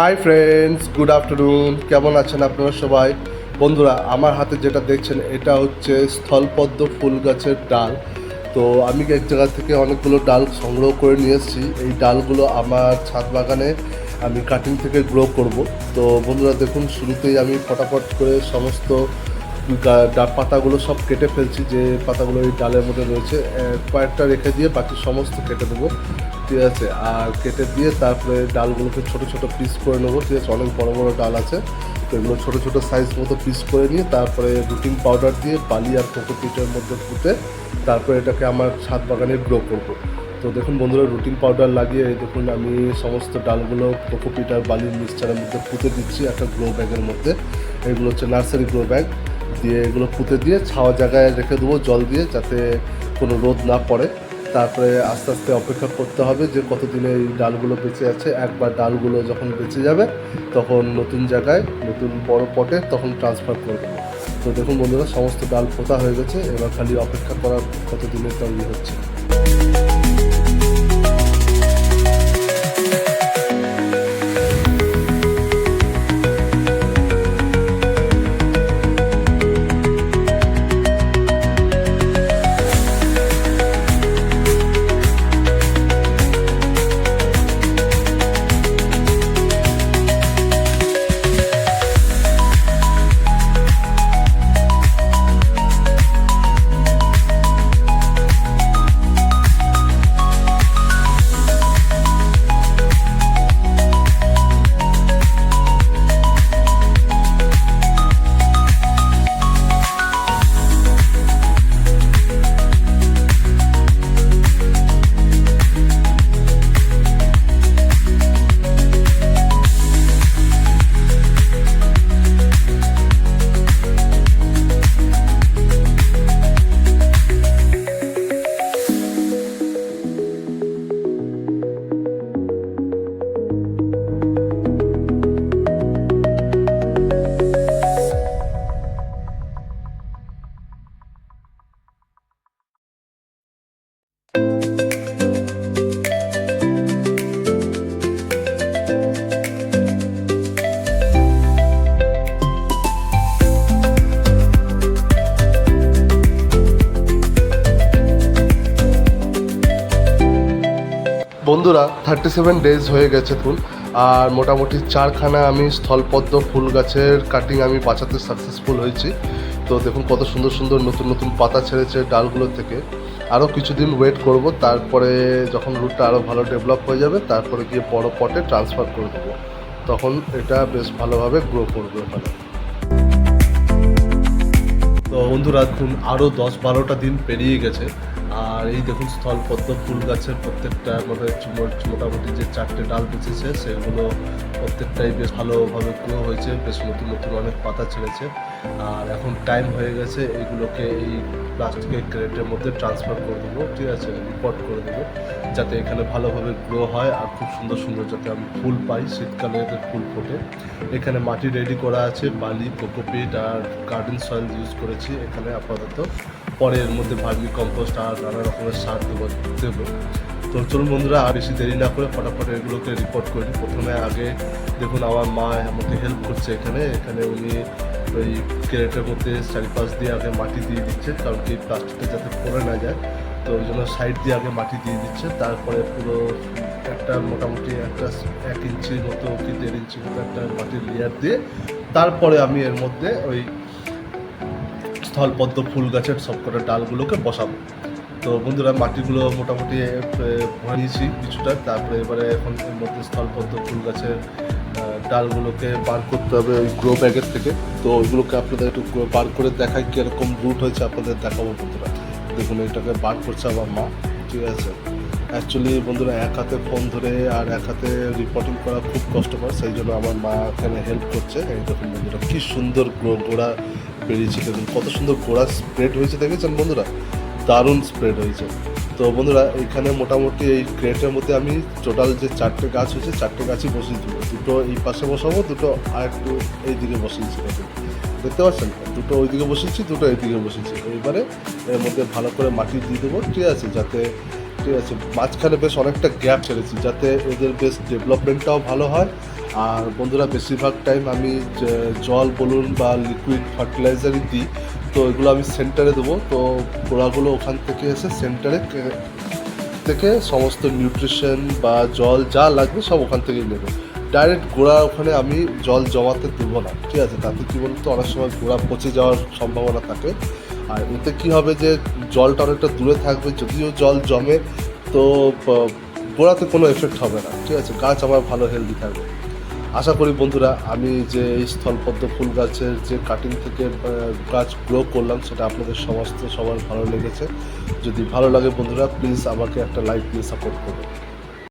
Hi friends good afternoon কেমন আছেন আপনারা সবাই? বন্ধুরা, আমার হাতে যেটা দেখছেন, এটা হচ্ছে স্থলপদ্ম ফুল গাছের ডাল। তো আমি এক জায়গা থেকে অনেকগুলো ডাল সংগ্রহ করে নিয়ে এসেছি। এই ডালগুলো আমার ছাদ বাগানে আমি কাটিং থেকে গ্রো করব। তো বন্ধুরা, দেখুন, শুরুতেই আমি ফটাফট করে সমস্ত পাতাগুলো সব কেটে ফেলছি যে পাতাগুলো এই ডালের মধ্যে রয়েছে। কয়েকটা রেখে দিয়ে বাকি সমস্ত কেটে দেবো। ঠিক আছে, আর কেটে দিয়ে তারপরে ডালগুলোকে ছোট ছোট পিস করে নেব, ঠিক আছে? অনেক বড় বড় ডাল আছে, তো এগুলো ছোট ছোট সাইজ মতো পিস করে নিয়ে তারপরে রুটিন পাউডার দিয়ে বালি আর কোকোপিটের মধ্যে ফুটে তারপরে এটাকে আমার ছাদ বাগানে গ্রো করব। তো দেখুন বন্ধুরা রুটিন পাউডার লাগিয়ে দেখুন আমি সমস্ত ডালগুলো কোকোপিট আর বালির মিক্সচারের মধ্যে পুঁতে দিচ্ছি একটা গ্রো ব্যাগের মধ্যে। এগুলো হচ্ছে নার্সারি গ্রো ব্যাগ দিয়ে এগুলো পুঁতে দিয়ে ছাওয়া জায়গায় রেখে দেবো জল দিয়ে যাতে কোনো রোদ না পড়ে। তারপরে আস্তে আস্তে অপেক্ষা করতে হবে যে কতদিনে এই ডালগুলো বেঁচে আছে। একবার ডালগুলো যখন বেঁচে যাবে, তখন নতুন জায়গায়, নতুন বড় পটে তখন ট্রান্সফার করে দেবো। তো দেখুন বন্ধুরা, সমস্ত ডাল পোতা হয়ে গেছে। এবার খালি অপেক্ষা করার কতদিনের তৈরি হচ্ছে। বন্ধুরা থার্টি সেভেন ডেজ হয়ে গেছে ফুল। আর মোটামুটি চারখানা আমি স্থলপদ্ম ফুল গাছের কাটিং আমি বাঁচাতে সাকসেসফুল হয়েছি। তো দেখুন কত সুন্দর সুন্দর নতুন নতুন পাতা ছেড়েছে ডালগুলো থেকে। আরও কিছুদিন ওয়েট করব, তারপরে যখন রুটটা আরও ভালো ডেভেলপ হয়ে যাবে, তারপরে গিয়ে বড় পটে ট্রান্সফার করে দেবো। তখন এটা বেশ ভালোভাবে গ্রো করবে ওখানে। তো বন্ধুরা, দেখুন আরও দশ বারোটা দিন পেরিয়ে গেছে। আর এই দেখুন স্থলপদ্ম ফুল গাছের প্রত্যেকটা মানে মোটামুটি যে চারটে ডাল বেঁচেছে, সেগুলো প্রত্যেকটাই বেশ ভালোভাবে গ্রো হয়েছে, বেশ নতুন নতুন অনেক পাতা ছেড়েছে। আর এখন টাইম হয়ে গেছে এইগুলোকে এই প্লাস্টিকের ক্রেটের মধ্যে ট্রান্সফার করে দেবো, ঠিক আছে? রিপোর্ট করে দেবো, যাতে এখানে ভালোভাবে গ্রো হয় আর খুব সুন্দর সুন্দর যাতে আমি ফুল পাই, শীতকালে এদের ফুল ফোটে। এখানে মাটি রেডি করা আছে, বালি, কোকোপিট আর গার্ডেন সয়েল ইউজ করেছি এখানে আপাতত। পরে এর মধ্যে ভার্মি কম্পোস্ট আর নানা রকমের সার দেবো দেবো। তো চলুন বন্ধুরা, আর বেশি দেরি না করে ফটাফট এগুলোকে রিপোর্ট করি। প্রথমে আগে দেখুন, আমার মা আমাকে হেল্প করছে এখানে। এখানে উনি ওই ক্যারেটের মধ্যে চারিপাশ দিয়ে আগে মাটি দিয়ে দিচ্ছে, কারণ কি প্লাস্টিকটা যাতে পড়ে না যায়। তো ওই জন্য সাইড দিয়ে আগে মাটি দিয়ে দিচ্ছে। তারপরে পুরো একটা মোটামুটি একটা এক ইঞ্চির মতো কি দেড় ইঞ্চি মতো একটা মাটির লেয়ার দিয়ে তারপরে আমি এর মধ্যে ওই স্থলপদ্ম ফুল গাছের সবকটা ডালগুলোকে বসাবো। তো বন্ধুরা, মাটিগুলো মোটামুটি ভরিয়েছি কিছুটা। তারপরে এবারে এখন এর মধ্যে স্থলপদ্ম ফুল গাছের ডালগুলোকে বার করতে হবে ওই গ্রো ব্যাগের থেকে। তো ওইগুলোকে আপনাদের একটু বার করে দেখায় কীরকম রুট হয়েছে আপনাদের দেখাবো বন্ধুরা। দেখুন, এটাকে বার করছে আমার মা। ঠিক আছে? অ্যাকচুয়ালি বন্ধুরা, এক হাতে ফোন ধরে আর এক হাতে রিপোর্টিং করা খুব কষ্টকর, সেই জন্য আমার মা এখানে হেল্প করছে। এই বন্ধুরা, কী সুন্দর গোড়া বেরিয়েছে, দেখুন কত সুন্দর গোড়া স্প্রেড হয়েছে, দেখেছেন বন্ধুরা? দারুণ স্প্রেড হয়েছে। তো বন্ধুরা, এখানে মোটামুটি এই ক্রেটের মধ্যে আমি টোটাল যে চারটে গাছ হয়েছে, চারটে গাছই বসিয়ে দেবো দুটো এই পাশে বসাবো, দুটো আর একটু এই দিকে বসিয়েছি দেখতে পাচ্ছেন? দুটো ওই দিকে বসিয়েছি, দুটো এই দিকে বসিয়েছি। এইবারে এর মধ্যে ভালো করে মাটি দিয়ে দেবো, ঠিক আছে? যাতে ঠিক আছে, মাঝখানে বেশ অনেকটা গ্যাপ ছেড়েছি যাতে এদের বেশ ডেভেলপমেন্টটাও ভালো হয়। আর বন্ধুরা, বেশিরভাগ টাইম আমি জল, বলুন বা লিকুইড ফার্টিলাইজারই দিই, তো এগুলো আমি সেন্টারে দেবো। তো গোড়াগুলো ওখান থেকে এসে সেন্টারে থেকে সমস্ত নিউট্রিশন বা জল যা লাগবে সব ওখান থেকেই নেবে। ডাইরেক্ট গোড়া ওখানে আমি জল জমাতে দেবো না, ঠিক আছে? তাতে কী বলতো? অনেক সময় গোড়া পচে যাওয়ার সম্ভাবনা থাকে। আর এতে কী হবে যে জলটা অনেকটা দূরে থাকবে, যদিও জল জমে, তো গোড়াতে কোনো এফেক্ট হবে না। ঠিক আছে, গাছ আমার ভালো হেলদি থাকবে। আশা করি বন্ধুরা, আমি যে এই স্থলপদ্ম ফুল গাছের যে কাটিং থেকে গাছ গ্রো করলাম, সেটা আপনাদের সমস্ত, সবার ভালো লেগেছে। যদি ভালো লাগে বন্ধুরা প্লিজ আমাকে একটা লাইক দিয়ে সাপোর্ট করুন।